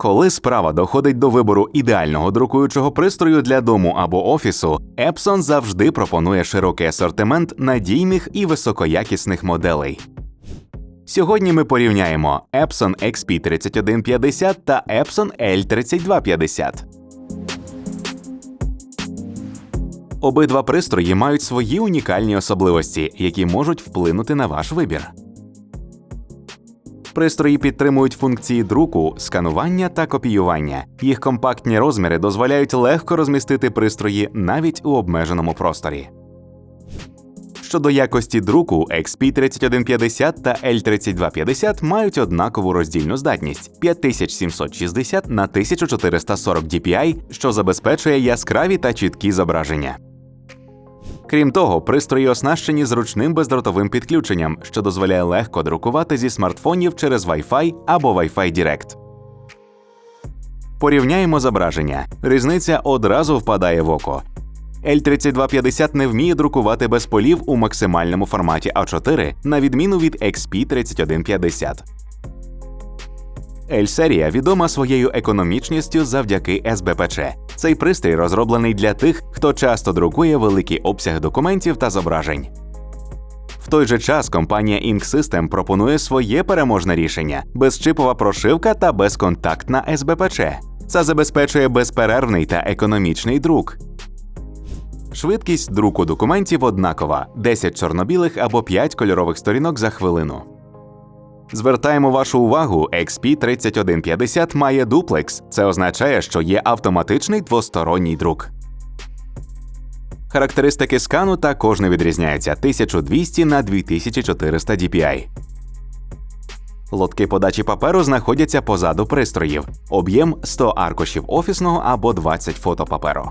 Коли справа доходить до вибору ідеального друкуючого пристрою для дому або офісу, Epson завжди пропонує широкий асортимент надійних і високоякісних моделей. Сьогодні ми порівняємо Epson XP3150 та Epson L3250. Обидва пристрої мають свої унікальні особливості, які можуть вплинути на ваш вибір. Пристрої підтримують функції друку, сканування та копіювання. Їх компактні розміри дозволяють легко розмістити пристрої навіть у обмеженому просторі. Щодо якості друку, XP3150 та L3250 мають однакову роздільну здатність 5760 на 1440 dpi, що забезпечує яскраві та чіткі зображення. Крім того, пристрої оснащені зручним бездротовим підключенням, що дозволяє легко друкувати зі смартфонів через Wi-Fi або Wi-Fi Direct. Порівняємо зображення. Різниця одразу впадає в око. L3250 не вміє друкувати без полів у максимальному форматі А4, на відміну від XP3150. L-серія відома своєю економічністю завдяки СБПЧ. Цей пристрій розроблений для тих, хто часто друкує великий обсяг документів та зображень. В той же час компанія Ink System пропонує своє переможне рішення безчипова прошивка та безконтактна СБПЧ. Це забезпечує безперервний та економічний друк. Швидкість друку документів однакова 10 чорно-білих або 5 кольорових сторінок за хвилину. Звертаємо вашу увагу, XP3150 має дуплекс. Це означає, що є автоматичний двосторонній друк. Характеристики скану також не відрізняються 1200 на 2400 DPI. Лотки подачі паперу знаходяться позаду пристроїв. Об'єм 100 аркушів офісного або 20 фотопаперу.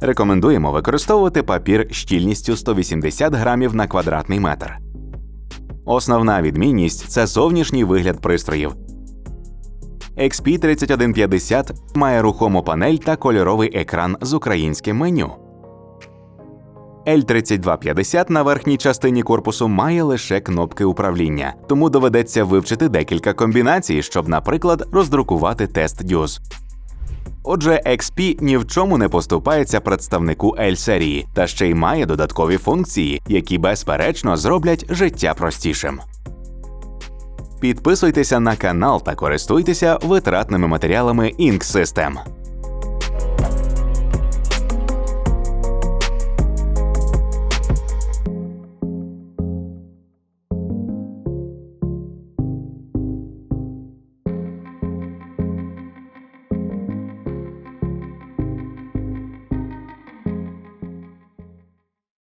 Рекомендуємо використовувати папір щільністю 180 грамів на квадратний метр. Основна відмінність це зовнішній вигляд пристроїв. XP3150 має рухому панель та кольоровий екран з українським меню. L3250 на верхній частині корпусу має лише кнопки управління, тому доведеться вивчити декілька комбінацій, щоб, наприклад, роздрукувати тест дюз. Отже, XP ні в чому не поступається представнику L-серії, та ще й має додаткові функції, які безперечно зроблять життя простішим. Підписуйтеся на канал та користуйтеся витратними матеріалами Ink System.